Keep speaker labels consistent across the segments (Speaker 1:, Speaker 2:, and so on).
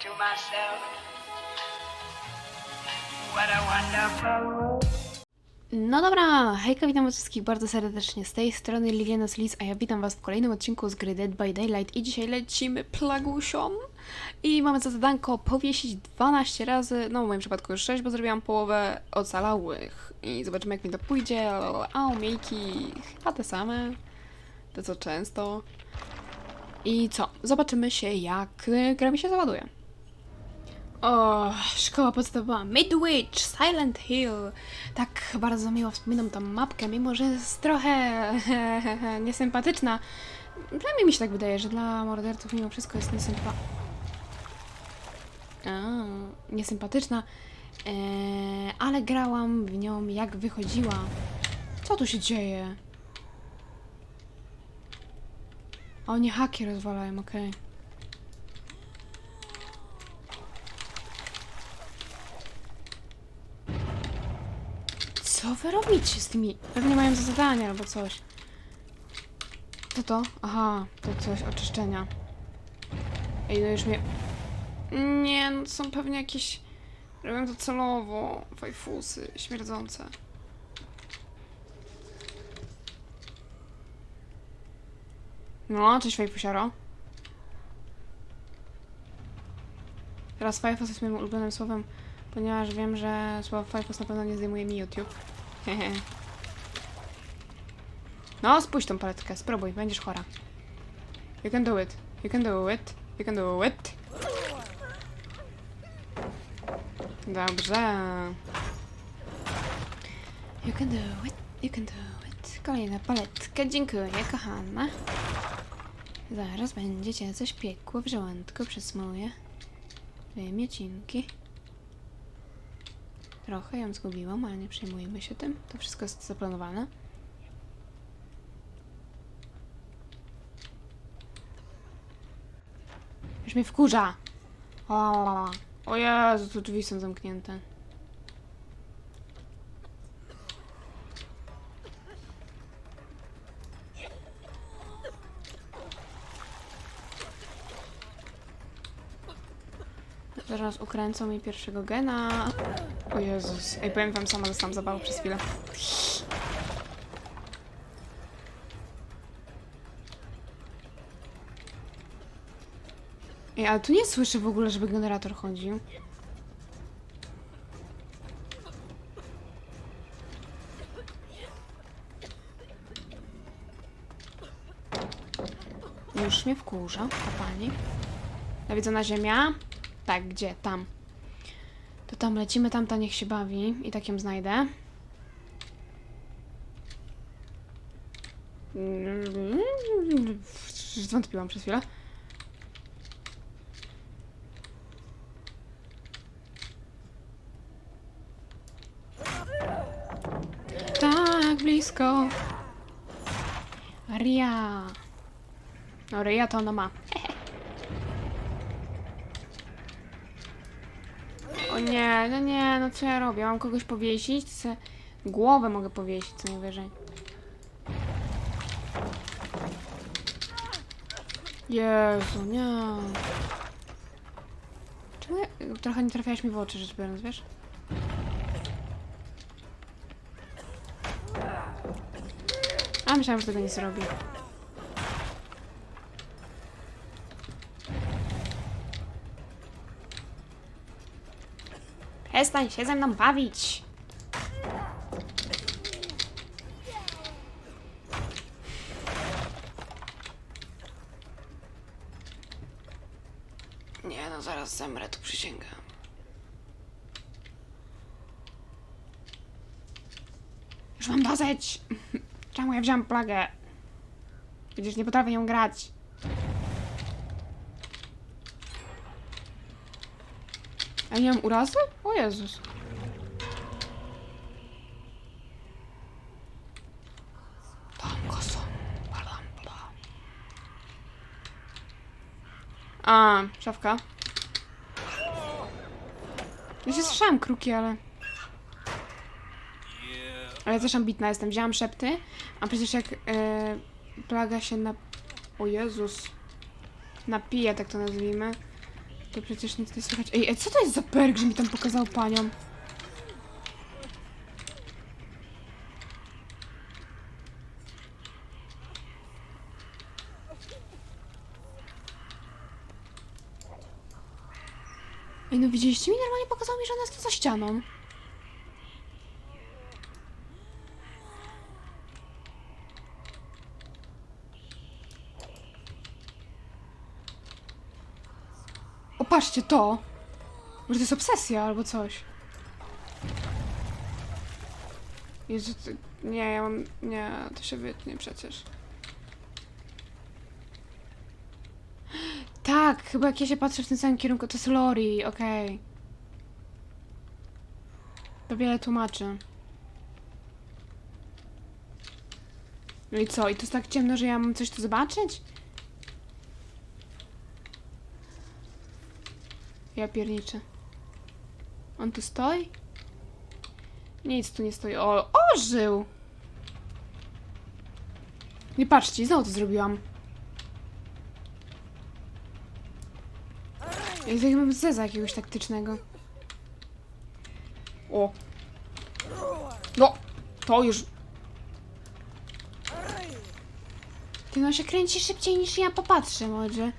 Speaker 1: to myself, what a wonderful world.
Speaker 2: No dobra, hejka, witam was wszystkich bardzo serdecznie. Z tej strony Liliana Lis, a ja witam was w kolejnym odcinku z gry Dead by Daylight i dzisiaj lecimy plagusią. I mamy za zadanko powiesić 12 razy, no w moim przypadku już 6, bo zrobiłam połowę ocalałych. I zobaczymy jak mi to pójdzie. A umiejki chyba te same, te co często. I co? Zobaczymy się jak gra mi się załaduje. O, szkoła podstawowa Midwich, Silent Hill. Tak bardzo miło wspominam tą mapkę, mimo że jest trochę niesympatyczna. Przynajmniej mi się tak wydaje, że dla morderców mimo wszystko jest niesympa... A, niesympatyczna. Eee, ale grałam w nią jak wychodziła. Co tu się dzieje? O, nie haki rozwalają, okej. Co wy robicie z tymi? Pewnie mają za zadanie albo coś. Co to? Aha, to coś oczyszczenia. Ej, no już mnie... Nie, no to są pewnie jakieś... Robią to celowo. Fajfusy śmierdzące. No, cześć fajfusiaro. Teraz fajfus jest moim ulubionym słowem, ponieważ wiem, że słowo fajfus na pewno nie zdejmuje mi YouTube. No, spójrz tą paletkę, spróbuj, będziesz chora. You can do it. You can do it. You can do it. Dobrze. You can do it. You can do it. Kolejna paletka, dziękuję, kochana. Zaraz będziecie coś piekło w żołądku przez moje wymiecinki. Trochę ją zgubiłam, ale nie przejmujmy się tym. To wszystko jest zaplanowane. Już mnie wkurza. O, o Jezu, tu drzwi są zamknięte. Zaraz ukręcą mi pierwszego gena. O Jezus. Ej, powiem wam, sama dostałam zawału przez chwilę. Ej, ale tu nie słyszę w ogóle, żeby generator chodził. Już mnie wkurza, ta pani. Nawiedzona ziemia? Tak, gdzie? Tam. To tam lecimy, tamta niech się bawi. I tak ją znajdę. Zwątpiłam przez chwilę. Tak, blisko. Ria. No, Ria to ona ma. O nie, no nie, no co ja robię? Mam kogoś powiesić? Se głowę mogę powiesić, co najwyżej. Jezu, nie. Czemu ja... Trochę nie trafiałaś mi w oczy, rzecz biorąc, wiesz? A, myślałam, że tego nie zrobi. Przestań się ze mną bawić. Nie no, zaraz zemrę, tu przysięgam. Już mam dosyć. Czemu ja wziąłem plagę? Przecież nie potrafię ją grać. A nie mam urazy? O Jezus. Tam. A, szafka. Ja się słyszałam kruki, ale... Ale ja też ambitna jestem. Wzięłam szepty, a przecież jak e, plaga się na... O Jezus. Napije, tak to nazwijmy. Przecież nic nie słychać. Ej, ej, co to jest za perk, że mi tam pokazał panią? Ej, no widzieliście mi? Normalnie pokazał mi, że ona jest za ścianą. O, patrzcie to! Może to jest obsesja albo coś. Jezu, ty... nie, ja mam... Nie, to się wytnie przecież. Tak, chyba jak ja się patrzę w tym samym kierunku, to jest Lori, okej. To wiele tłumaczy. No i co? I to jest tak ciemno, że ja mam coś tu zobaczyć? Ja pierniczę. On tu stoi? Nic tu nie stoi. O, ożył! Nie patrzcie, znowu to zrobiłam. Ja tak mam zeza jakiegoś taktycznego. O! No! To już... Ty no się kręci szybciej niż ja popatrzę może.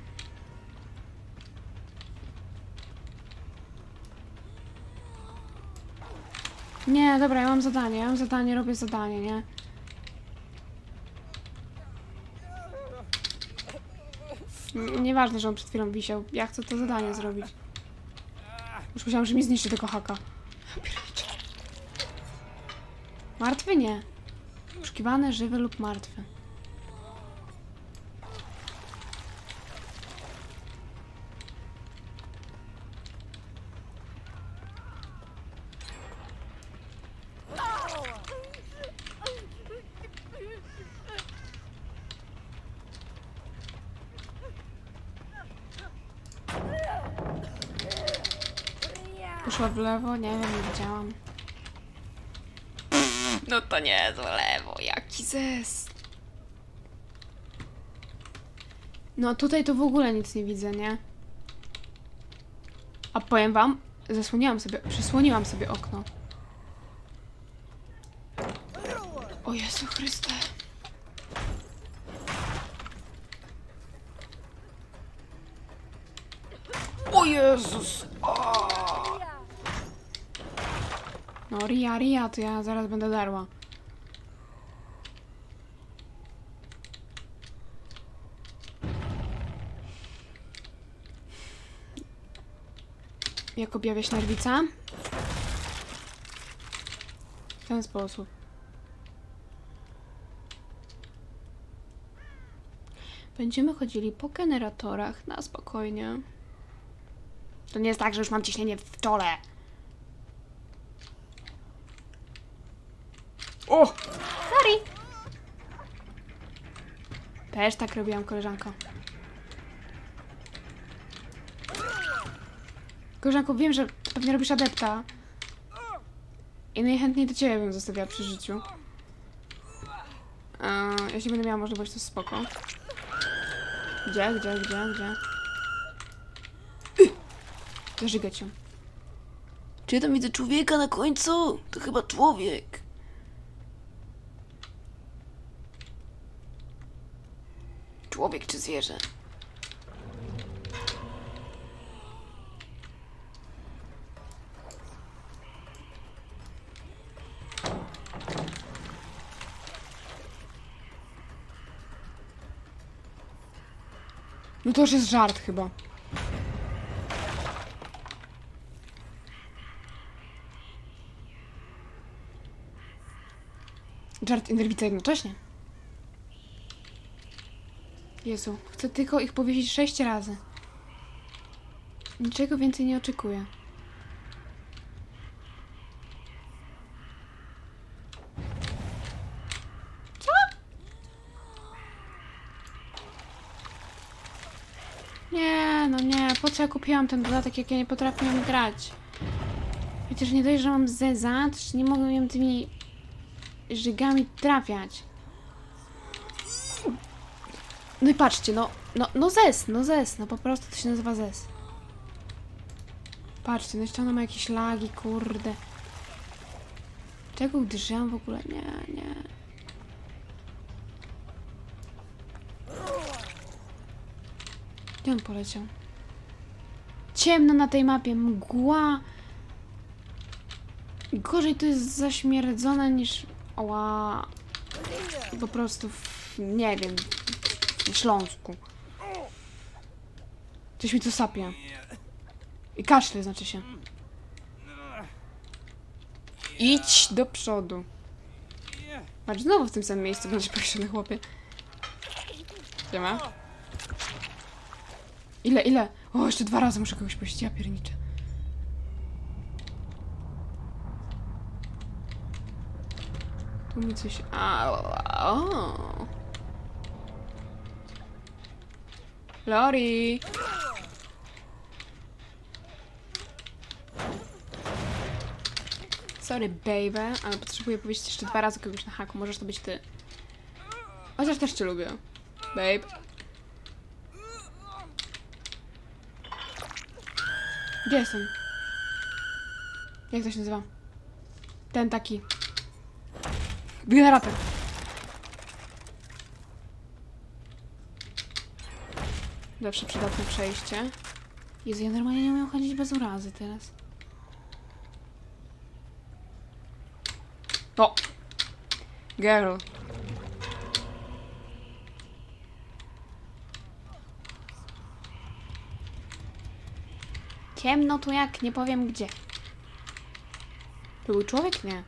Speaker 2: Nie, dobra, ja mam zadanie, ja mam zadanie, robię zadanie, nie? Nieważne, że on przed chwilą wisiał. Ja chcę to zadanie zrobić. Już myślałam, że mi zniszczy tego haka. Martwy? Nie. Poszukiwany, żywy lub martwy. Poszła w lewo? Nie wiem, nie widziałam. No to nie, w lewo, jaki zes. No tutaj to w ogóle nic nie widzę, nie? A powiem wam, zasłoniłam sobie, przysłoniłam sobie okno. O Jezu Chryste. O Jezus! No Ria, Ria, to ja zaraz będę darła. Jak objawiać nerwica? W ten sposób. Będziemy chodzili po generatorach na spokojnie. To nie jest tak, że już mam ciśnienie w czole. O! Sorry! Też tak robiłam, koleżanko. Koleżanko, wiem, że pewnie robisz adepta. I najchętniej do ciebie bym zostawiała przy życiu. Eee, jeśli będę miała możliwość, to spoko. Gdzie, gdzie, gdzie, gdzie? Zażygać ją. Czy ja tam widzę człowieka na końcu? To chyba człowiek. Człowiek czy zwierzę? No to już jest żart chyba. Żart i nerwica jednocześnie. Jezu, chcę tylko ich powiesić sześć razy. Niczego więcej nie oczekuję. Co? Nie, no nie. Po co ja kupiłam ten dodatek, jak ja nie potrafię grać? Przecież nie dość, że mam zeza, nie mogę ją tymi żygami trafiać. No i patrzcie, no, no, no zes, no zes, no po prostu to się nazywa zes. Patrzcie, no jeszcze ona ma jakieś lagi, kurde. Czego uderzyłam w ogóle? Nie, nie. Gdzie on poleciał? Ciemno na tej mapie, mgła. Gorzej to jest zaśmierdzone niż... Oła... Po prostu w... nie wiem... Śląsku. Coś mi tu sapie. I kaszle znaczy się. Idź do przodu. Patrz, znowu w tym samym miejscu będziesz powieszony, chłopie. Gdzie ma? Ile, ile? O, jeszcze dwa razy muszę kogoś puścić, ja pierniczę. Tu mi coś... A, o. Lori! Sorry, baby, ale potrzebuję powiedzieć jeszcze dwa razy kogoś na haku. Możesz to być ty. Chociaż też cię lubię. Babe. Gdzie jestem? Jak to się nazywa? Ten taki. Generator. Zawsze przydatne przejście. Jezu, ja normalnie nie umiem chodzić bez urazy teraz. O! Girl. Ciemno tu jak, nie powiem gdzie. To był człowiek? Nie.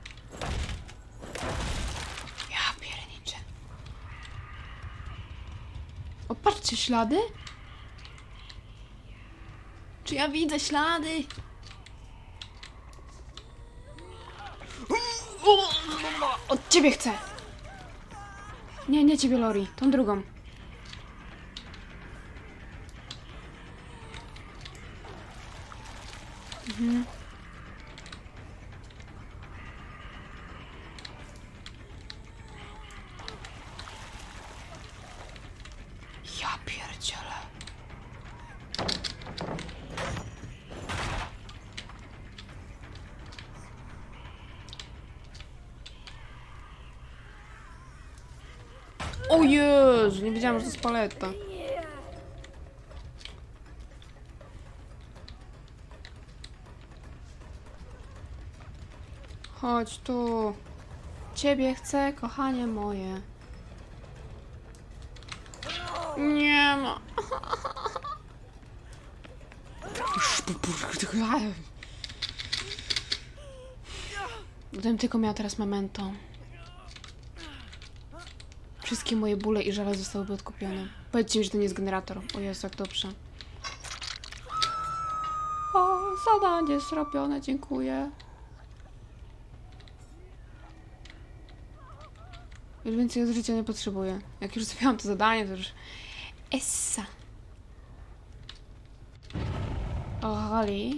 Speaker 2: Ja pierniczę. O, patrzcie, ślady? Czy ja widzę ślady? Od ciebie chcę! Nie, nie ciebie, Lori. Tą drugą. Mhm. Ja pierdzielę. O Nie wiedziałam, że to jest paleta. Chodź tu. Ciebie chcę, kochanie moje. Nie ma. Gdybym tylko miała teraz memento. Wszystkie moje bóle i żale zostałyby odkupione. Powiedzcie mi, że to nie jest generator. O Jezu, jak dobrze. O, zadanie zrobione, dziękuję. Już więcej od życia nie potrzebuję. Jak już zrobiłam to zadanie, to już... Essa. O, Holly.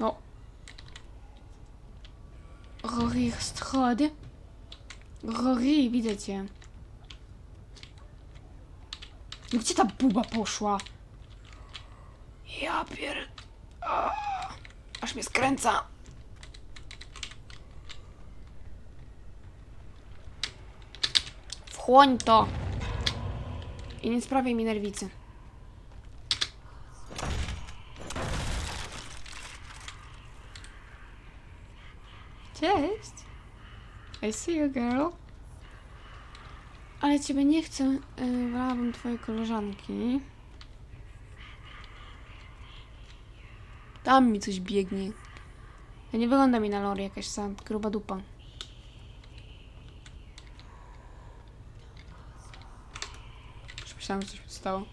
Speaker 2: No. Rory Strode. Rory, widzę cię. No Gdzie ta buba poszła? Ja pier... A, Aż mnie skręca. Wchłoń to. I nie sprawiaj mi nerwicy. Cześć. I see you, girl. Ale ciebie nie chcę. Yy, wolałabym twojej koleżanki. Tam mi coś biegnie. Ja nie wygląda mi na Lori jakaś sama gruba dupa. Już myślałam, że coś mi stało.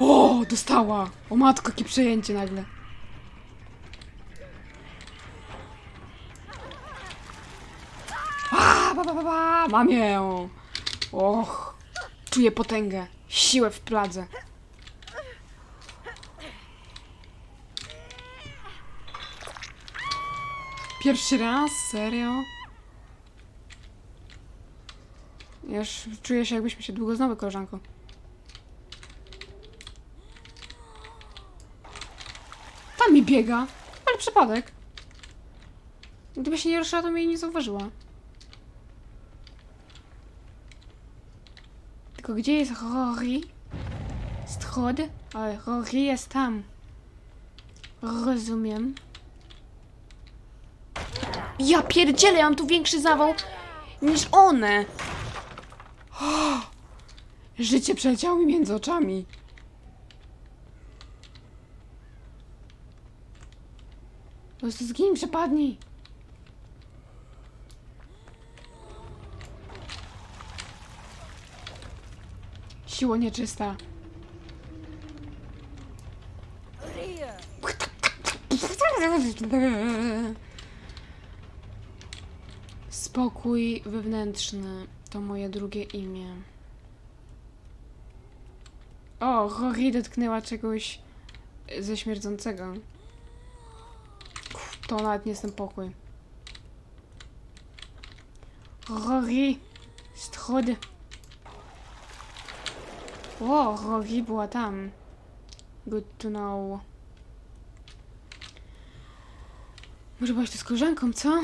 Speaker 2: O, dostała! O matko, jakie przejęcie nagle. A, ba, ba, ba, ba, mam ją! Och, czuję potęgę, siłę w pladze. Pierwszy raz? Serio? Ja już czuję się, jakbyśmy się długo znały, koleżanko. Tam mi biega. Ale przypadek. Gdyby się nie ruszyła, to mnie nie zauważyła. Tylko gdzie jest Rory? Strod? Ale Rory jest tam. Rozumiem. Ja pierdzielę, ja mam tu większy zawał niż one. Życie przeleciało mi między oczami. Po prostu zgiń, przepadnij. Siło nieczysta. Spokój wewnętrzny to moje drugie imię. O, Rory dotknęła czegoś ze śmierdzącego. To nawet nie jest ten pokój. Rory, strody. O, Rory była tam. Good to know. Może byłaś tu z koleżanką, co?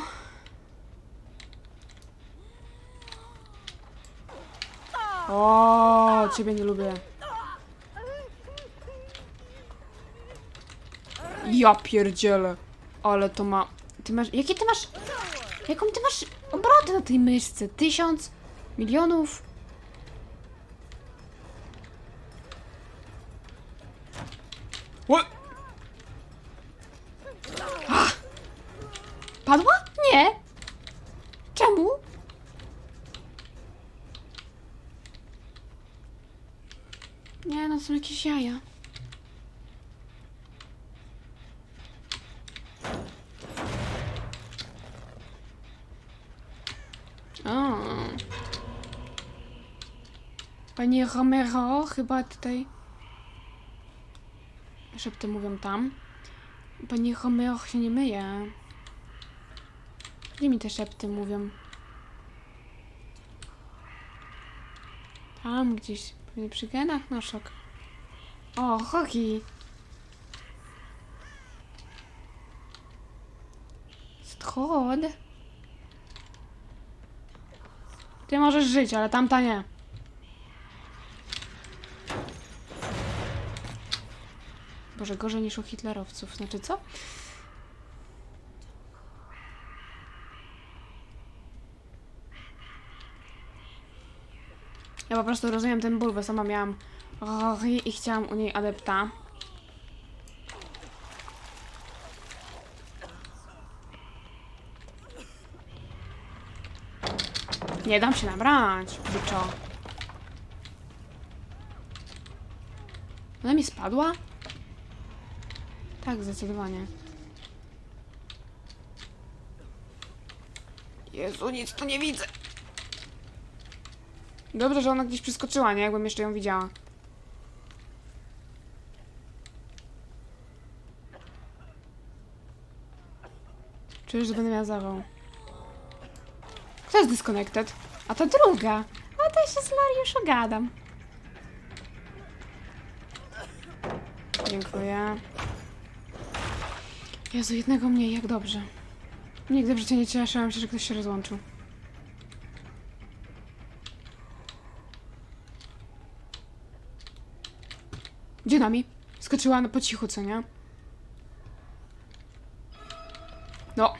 Speaker 2: O, ciebie nie lubię. Ja pierdzielę. Ale to ma... Ty masz... Jakie ty masz... Jaką ty masz obrotę na tej myszce? Tysiąc? Milionów? What? Padła? Nie. Czemu? Nie, no są jakieś jaja. O. Pani Romero chyba tutaj... Szepty mówią tam. Pani Romero się nie myje. Gdzie mi te szepty mówią? Tam gdzieś. Pewnie przy genach na szok. O, hoki. Strod. Ty możesz żyć, ale tamta nie. Boże, gorzej niż u hitlerowców. Znaczy co? Ja po prostu rozumiem ten ból, bo sama miałam i chciałam u niej adepta. Nie dam się nabrać, byczo. Ona mi spadła? Tak, zdecydowanie. Jezu, nic tu nie widzę. Dobrze, że ona gdzieś przeskoczyła, nie? Jakbym jeszcze ją widziała. Czuję, że będę miała zawał. Kto jest disconnected? A ta druga. A to się z Mariusz ogadam. Dziękuję. Jezu, jednego mniej, jak dobrze. Nigdy w życiu nie cieszyłam się, że ktoś się rozłączył. Gdzie nami? Skoczyła no po cichu, co nie? No.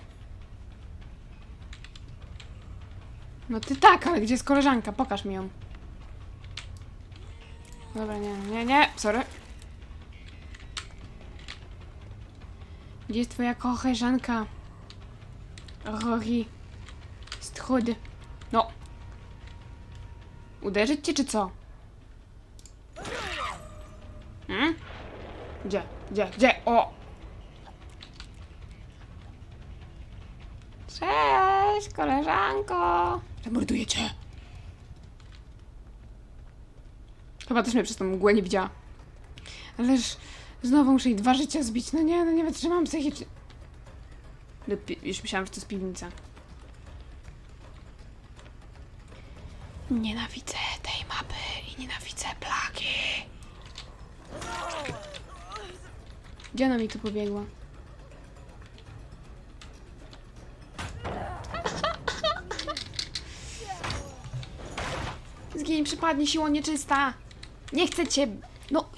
Speaker 2: No ty tak, ale gdzie jest koleżanka? Pokaż mi ją. Dobra, nie, nie, nie, sorry. Gdzie jest twoja koleżanka? Rory. Strud. No. Uderzyć cię, czy co? Hmm? Gdzie? Gdzie? Gdzie? O! Cześć, koleżanko! Zamorduję cię! Chyba też mnie przez tą mgłę nie widziała. Ależ znowu muszę jej dwa życia zbić. No nie, no nie wytrzymam psychicznie. Lepiej- Już myślałam, że to jest piwnica. Nienawidzę tej mapy i nienawidzę plagi. Gdzie ona mi tu pobiegła? Zgiń, przypadnie siłą nieczysta. Nie chcę cię. No.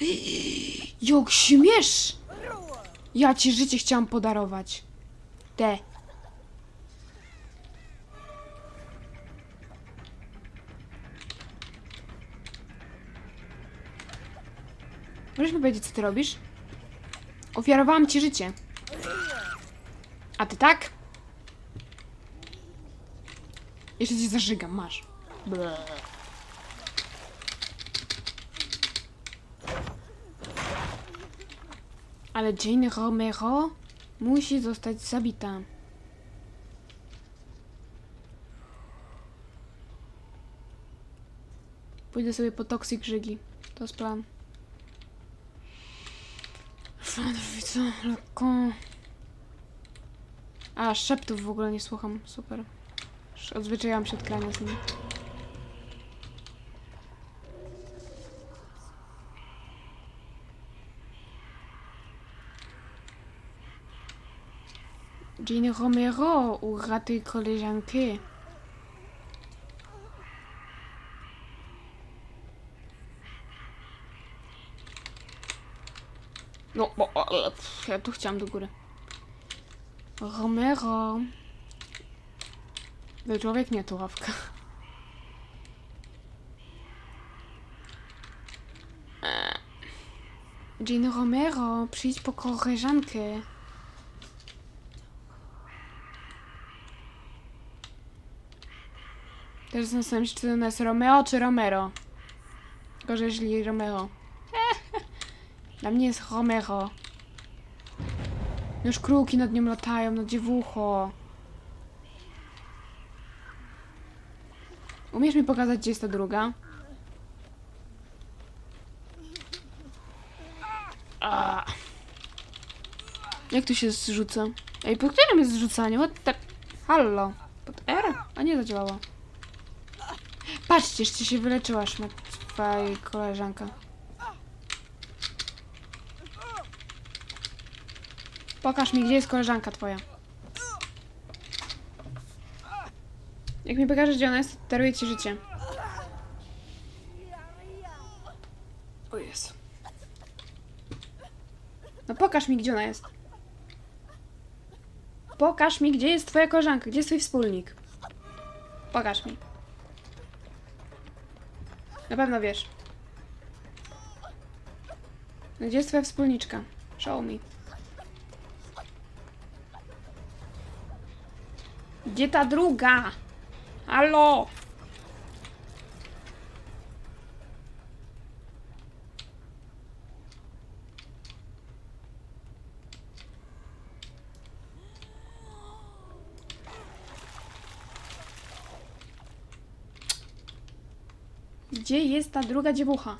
Speaker 2: Jak śmiesz! Ja ci życie chciałam podarować. Te. Możesz mi powiedzieć, co ty robisz? Ofiarowałam ci życie. A ty tak? Jeszcze cię zażygam, masz. Ble. Ale Jane Romero musi zostać zabita. Pójdę sobie po toksik żygi. To jest plan. Fanowica, lekko. A, szeptów w ogóle nie słucham. Super. Już Odzwyczaiłam się od grania z. Jean Romero u raty koleżanki. No, bo, ja tu chciałam do góry. Romero. To człowiek, nie to ławka. E. Jean Romero, przyjdź po koleżankę. Teraz zastanawiam się, czy to jest Romeo czy Romero. Gorzej, jeśli Romeo. Dla mnie jest Romero. Już kruki nad nią latają, no dziewucho. Umiesz mi pokazać, gdzie jest ta druga? Jak tu się zrzuca? Ej, pod którym jest zrzucanie? What the... Hallo. Pod R? A nie zadziałało. Patrzcie, jeszcze się wyleczyła szmat twojej koleżanka. Pokaż mi, gdzie jest koleżanka twoja. Jak mi pokażesz, gdzie ona jest, to daruję ci życie. O Jezu. No pokaż mi, gdzie ona jest. Pokaż mi, gdzie jest twoja koleżanka, gdzie jest twój wspólnik. Pokaż mi. Na pewno wiesz. Gdzie jest twoja wspólniczka? Show me. Gdzie ta druga? Halo? Gdzie jest ta druga dziewucha?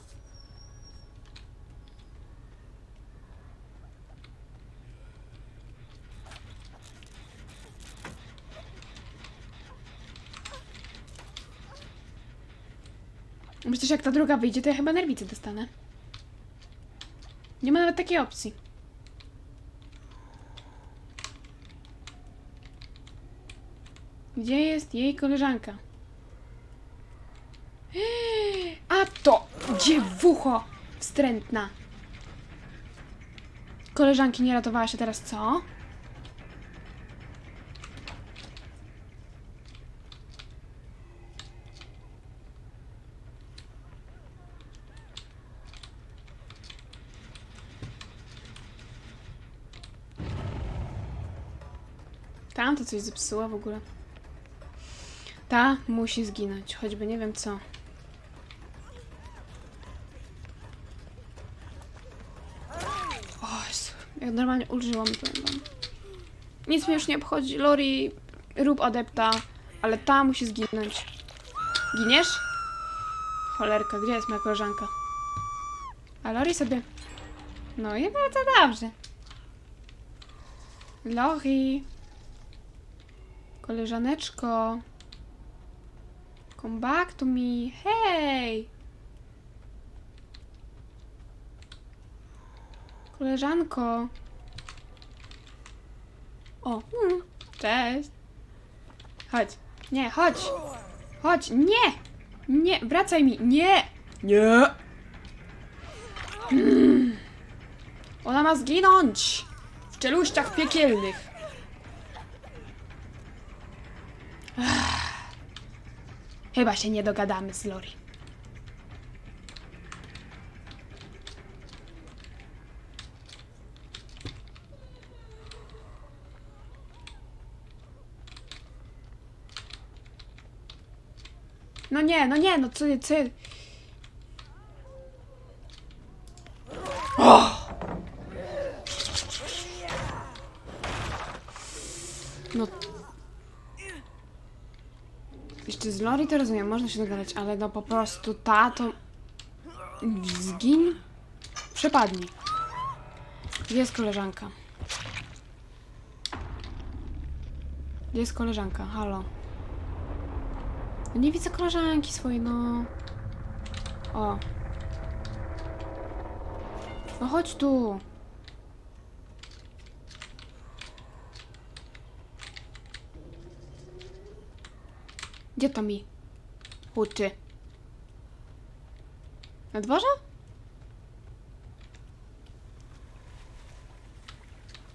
Speaker 2: Przecież jak ta druga wyjdzie, to ja chyba nerwicy dostanę. Nie ma nawet takiej opcji. Gdzie jest jej koleżanka? To dziewucho wstrętna. Koleżanki nie ratowała się teraz, co? Tam to coś zepsuła w ogóle. Ta musi zginąć, choćby nie wiem co. O Jezu, jak normalnie ulżyłam, powiem wam. Nic mnie już nie obchodzi. Lori, rób adepta, ale ta musi zginąć. Giniesz? Cholerka, gdzie jest moja koleżanka? A Lori sobie... No i bardzo dobrze. Lori. Koleżaneczko. Come back to me. Hej! Koleżanko. O, mm, cześć. Chodź. Nie, chodź. Chodź, nie! Nie, wracaj mi, nie! Nie! Mm. Ona ma zginąć! W czeluściach piekielnych. Chyba się nie dogadamy z Lori. No nie, no nie, no co, co... No... Jeszcze z Lori to rozumiem, można się dogadać, ale no po prostu ta to... Zgin? Przepadnij. Jest koleżanka? Jest koleżanka? Halo. Nie widzę koleżanki swojej, no. O. No chodź tu. Gdzie to mi? Huczy. Na dworze?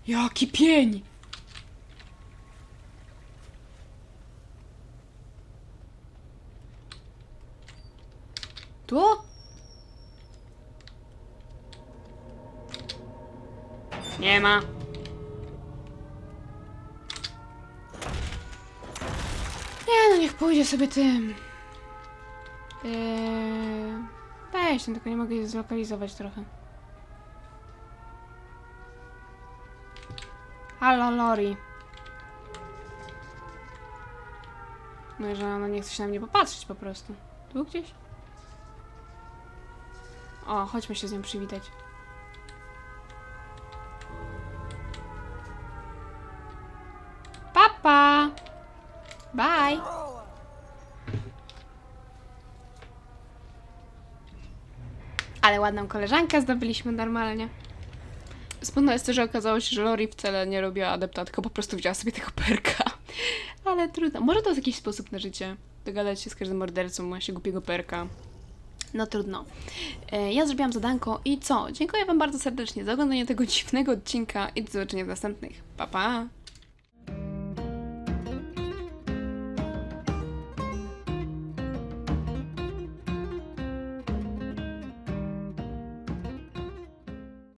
Speaker 2: Jaki pień! Tu? Nie ma. Nie no, niech pójdzie sobie tym. Yy... Weź, no tylko nie mogę jej zlokalizować trochę. Halo, Lori. No, że ona nie chce się na mnie popatrzeć po prostu. Tu gdzieś? O, chodźmy się z nią przywitać. Ale ładną koleżankę zdobyliśmy normalnie. Smutno jest to, że okazało się, że Lori wcale nie robiła adepta, tylko po prostu wzięła sobie tego perka. Ale trudno. Może to jest jakiś sposób na życie. Dogadać się z każdym mordercą, ma się głupiego perka. No trudno. E, Ja zrobiłam zadanko i co? Dziękuję Wam bardzo serdecznie za oglądanie tego dziwnego odcinka i do zobaczenia w następnych. Pa, pa!